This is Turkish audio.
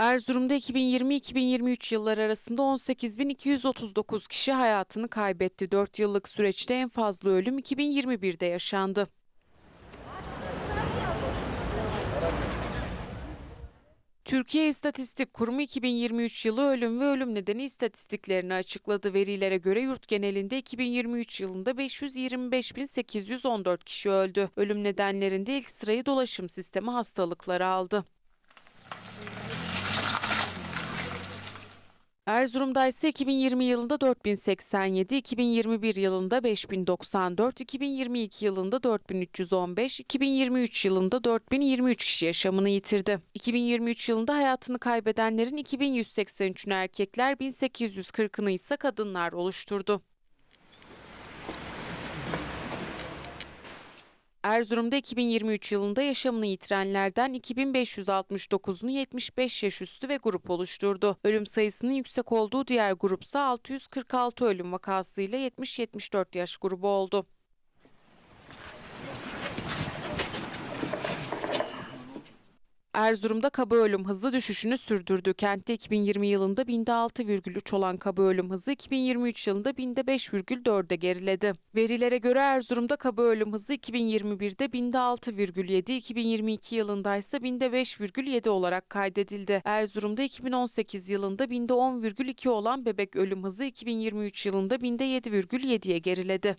Erzurum'da 2020-2023 yılları arasında 18.239 kişi hayatını kaybetti. 4 yıllık süreçte en fazla ölüm 2021'de yaşandı. Türkiye İstatistik Kurumu 2023 yılı ölüm ve ölüm nedeni istatistiklerini açıkladı. Verilere göre yurt genelinde 2023 yılında 525.814 kişi öldü. Ölüm nedenlerinde ilk sırayı dolaşım sistemi hastalıkları aldı. Erzurum'da ise 2020 yılında 4087, 2021 yılında 5094, 2022 yılında 4315, 2023 yılında 4023 kişi yaşamını yitirdi. 2023 yılında hayatını kaybedenlerin 2183'ünü erkekler, 1840'ını ise kadınlar oluşturdu. Erzurum'da 2023 yılında yaşamını yitirenlerden 2569'unu 75 yaş üstü ve grup oluşturdu. Ölüm sayısının yüksek olduğu diğer grupsa 646 ölüm vakasıyla 70-74 yaş grubu oldu. Erzurum'da kaba ölüm hızı düşüşünü sürdürdü. Kentte 2020 yılında binde 6,3 olan kaba ölüm hızı 2023 yılında binde 5,4'e geriledi. Verilere göre Erzurum'da kaba ölüm hızı 2021'de binde 6,7, 2022 yılında ise binde 5,7 olarak kaydedildi. Erzurum'da 2018 yılında binde 10,2 olan bebek ölüm hızı 2023 yılında binde 7,7'ye geriledi.